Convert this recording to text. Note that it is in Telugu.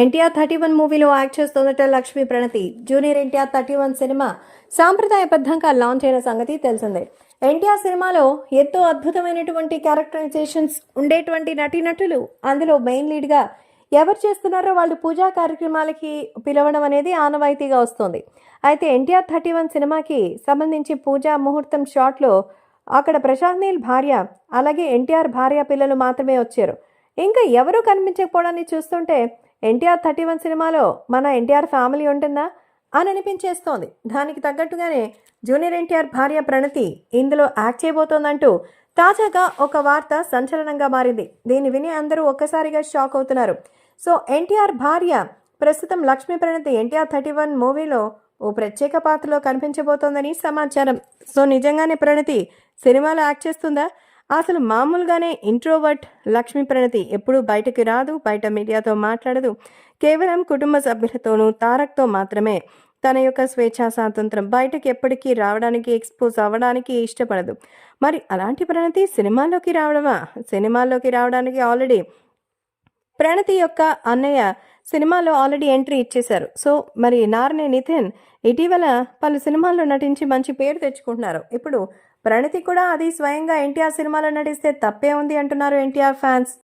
ఎన్టీఆర్ థర్టీ వన్ మూవీలో యాక్ట్ చేస్తుందట Lakshmi Pranathi. Junior NTR thirty one cinema సాంప్రదాయబద్ధంగా లాంచ్ అయిన సంగతి తెలిసిందే. ఎన్టీఆర్ సినిమాలో ఎంతో అద్భుతమైనటువంటి క్యారెక్టరైజేషన్స్ ఉండేటువంటి నటీనటులు. అందులో మెయిన్ లీడ్గా ఎవరు చేస్తున్నారో వాళ్ళు పూజా కార్యక్రమాలకి పిలవడం అనేది ఆనవాయితీగా వస్తుంది. అయితే ఎన్టీఆర్ థర్టీ వన్ సినిమాకి సంబంధించి పూజా ముహూర్తం షాట్లో అక్కడ ప్రశాంత్ నీల్ భార్య అలాగే ఎన్టీఆర్ భార్య పిల్లలు మాత్రమే వచ్చారు. ఇంకా ఎవరూ కనిపించకపోవడాన్ని చూస్తుంటే ఎన్టీఆర్ థర్టీ వన్ సినిమాలో మన ఎన్టీఆర్ ఫ్యామిలీ ఉంటుందా అని అనిపించేస్తోంది. దానికి తగ్గట్టుగానే జూనియర్ ఎన్టీఆర్ భార్య ప్రణతి ఇందులో యాక్ట్ చేయబోతోందంటూ తాజాగా ఒక వార్త సంచలనంగా మారింది. దీన్ని విని అందరూ ఒక్కసారిగా షాక్ అవుతున్నారు. సో ఎన్టీఆర్ భార్య ప్రస్తుతం Lakshmi Pranathi NTR thirty one మూవీలో ఓ ప్రత్యేక పాత్రలో కనిపించబోతోందని సమాచారం. సో నిజంగానే ప్రణతి సినిమాలో యాక్ట్ చేస్తుందా? అసలు మామూలుగానే ఇంట్రోవర్ట్ లక్ష్మీ ప్రణతి ఎప్పుడూ బయటకి రాదు బయట మీడియాతో మాట్లాడదు. కేవలం కుటుంబ సభ్యులతోనూ తారక్తో మాత్రమే తన యొక్క స్వేచ్ఛా స్వాతంత్రం బయటకు ఎప్పటికీ రావడానికి ఎక్స్పోజ్ అవ్వడానికి ఇష్టపడదు. మరి అలాంటి ప్రణతి సినిమాల్లోకి రావడమా? సినిమాల్లోకి రావడానికి ఆల్రెడీ ప్రణతి యొక్క అన్నయ్య సినిమాలో ఆల్రెడీ ఎంట్రీ ఇచ్చేశారు. సో మరి నారనే నితిన్ ఇటీవల పలు సినిమాల్లో నటించి మంచి పేరు తెచ్చుకుంటున్నారు. ఇప్పుడు ప్రణతి కూడా అది స్వయంగా ఎన్టీఆర్ సినిమాలో నటిస్తే తప్పే ఉంది అంటున్నారు ఎన్టీఆర్ ఫ్యాన్స్.